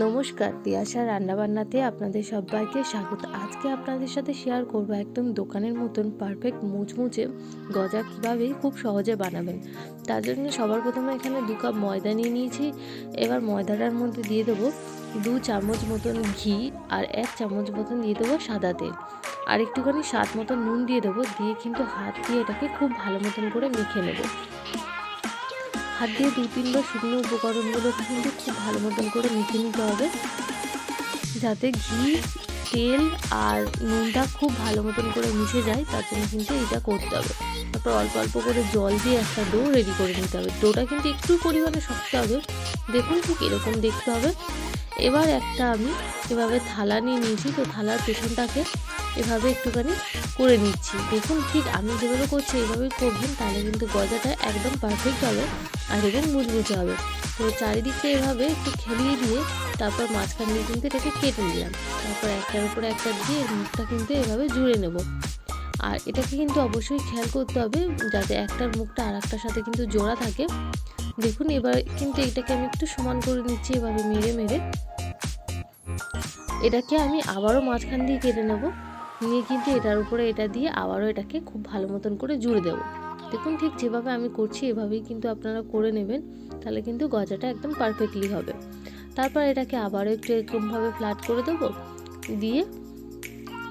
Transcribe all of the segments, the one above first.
নমস্কার তিয়াশা রান্নাবান্নাতে আপনাদের সবাইকে স্বাগত। আজকে আপনাদের সাথে শেয়ার করব একদম দোকানের মতন পারফেক্ট মুচমুচে গজা কীভাবে খুব সহজে বানাবেন। তার জন্য সবার প্রথমে এখানে দু কাপ ময়দা নিয়ে নিয়েছি। এবার ময়দাটার মধ্যে দিয়ে দেবো দু চামচ মতন ঘি আর এক চামচ মতন দিয়ে দেবো সাদা তেল। আর একটুখানি স্বাদ মতন নুন দিয়ে দেবো, দিয়ে কিন্তু হাত দিয়ে এটাকে খুব ভালো মতন করে মেখে নেব। হাত দিয়ে দু তিনবার শুকনো উপকরণগুলোকে কিন্তু খুব ভালো মতন করে মেখে নিতে হবে। যাতে ঘি, তেল আর নুনটা খুব ভালো মতন করে মিশে যায়, তার জন্য কিন্তু এটা করতে হবে। তারপর অল্প অল্প করে জল দিয়ে একটা ডো রেডি করে নিতে হবে। ডোটা কিন্তু একটু পরিমাণে শক্ত হবে। দেখুন ঠিক এরকম দেখতে হবে। এবার একটা আমি এভাবে থালা নিয়ে নিয়েছি, তো থালার পেছনটাকে এভাবে একটুখানি করে নিচ্ছি। দেখুন ঠিক আমি যেভাবে করছি এইভাবেই করবেন, তাহলে কিন্তু গজাটা একদম পারফেক্ট হবে আর এবং মুচমুচে হবে। তো চারিদিকটা এভাবে একটু খেলিয়ে দিয়ে তারপর মাঝখান দিয়ে কিন্তু এটাকে কেটে নিলাম। তারপর একটার উপরে একটা দিয়ে মুখটা কিন্তু এভাবে জুড়ে নেব। আর এটাকে কিন্তু অবশ্যই খেয়াল করতে হবে যাতে একটার মুখটা আর একটার সাথে কিন্তু জোড়া থাকে। দেখুন এবার কিন্তু এটাকে আমি একটু সমান করে নিচ্ছি, এভাবে মেরে মেরে। এটাকে আমি আবারও মাঝখান দিয়ে কেটে নেব। নিয়ে কিন্তু এটার উপরে এটা দিয়ে আবারও এটাকে খুব ভালো মতন করে জুড়ে দেবো। দেখুন ঠিক যেভাবে আমি করছি, এভাবেই কিন্তু আপনারা করে নেবেন, তাহলে কিন্তু গজাটা একদম পারফেক্টলি হবে। তারপর এটাকে আবারও একটু এরকমভাবে ফ্ল্যাট করে দেবো, দিয়ে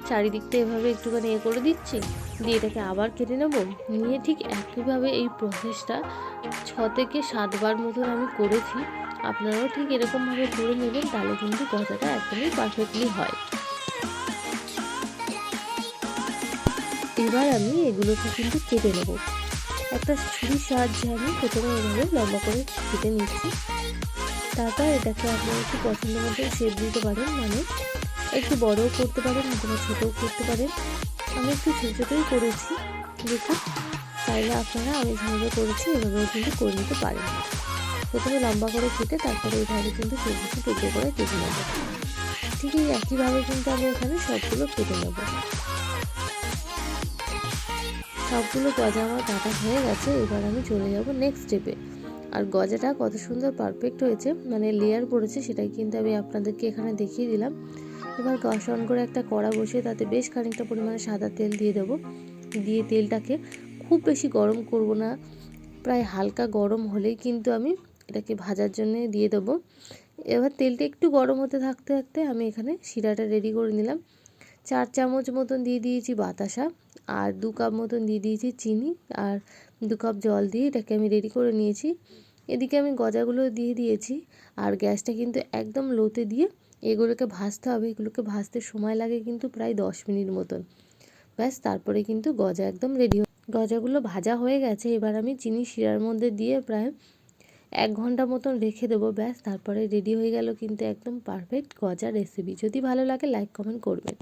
চারিদিকটা এভাবে একটুখানি এ করে দিচ্ছি, দিয়ে এটাকে আবার কেটে নেব। নিয়ে ঠিক একইভাবে এই প্রসেসটা ছ থেকে সাতবার মতন আমি করেছি। আপনারাও ঠিক এরকমভাবে করে নেবেন, তাহলে কিন্তু গজাটা একদমই পারফেক্টলি হয়। এবার আমি এগুলোকে কিন্তু কেটে নেব। একটা ছুরির সাহায্যে আমি প্রথমে এভাবে লম্বা করে কেটে নিচ্ছি। তারপর এটাকে আপনারা একটু পছন্দ মতো শেপ দিতে পারেন মানে একটু বড়ও করতে পারেন অথবা ছোটও করতে পারেন। আমি একটু ছোটো ছোটোই করেছি, দেখুন। চাইলে আপনারা আমি যেভাবে করেছি, এভাবেও কিন্তু করে নিতে পারেন। প্রথমে লম্বা করে কেটে তারপরে এইভাবে কিন্তু টুকরো টুকরো করে কেটে নেব। ঠিক এই একইভাবে কিন্তু আমি এখানে সবগুলো কেটে নেব। সবগুলো গজা আমার কাটা হয়ে গেছে, এবার আমি চলে যাব নেক্সট স্টেপে আর গজাটা কত সুন্দর পারফেক্ট হয়েছে মানে লেয়ার পড়েছে, সেটাই কিন্তু আমি আপনাদেরকে এখানে দেখিয়ে দিলাম। এবার গ্যাস অন করে একটা কড়া বসিয়ে তাতে বেশ খানিকটা পরিমাণে সাদা তেল দিয়ে দেবো। দিয়ে তেলটাকে খুব বেশি গরম করব না, প্রায় হালকা গরম হলেই কিন্তু আমি এটাকে ভাজার জন্য দিয়ে দেবো। এবার তেলটা একটু গরম হতে থাকতে থাকতে আমি এখানে শিরাটা রেডি করে নিলাম। চার চামচ মতন দিয়ে দিয়েছি বাতাসা। আর দু কাপ মতন দিয়ে দিয়েছি চিনি আর দু কাপ জল দিয়ে এটাকে আমি রেডি করে নিয়েছি। এদিকে আমি গজাগুলো দিয়ে দিয়েছি আর গ্যাসটা কিন্তু একদম লোতে দিয়ে এগুলোকে ভাজতে হবে। এগুলোকে ভাজতে সময় লাগে কিন্তু প্রায় দশ মিনিট মতন। ব্যাস, তারপরে কিন্তু গজা একদম রেডি গজাগুলো ভাজা হয়ে গেছে। এবার আমি চিনি শিরার মধ্যে দিয়ে প্রায় এক ঘণ্টা মতন রেখে দেবো। ব্যাস, তারপরে রেডি হয়ে গেল কিন্তু একদম পারফেক্ট গজা রেসিপি যদি ভালো লাগে লাইক কমেন্ট করবেন।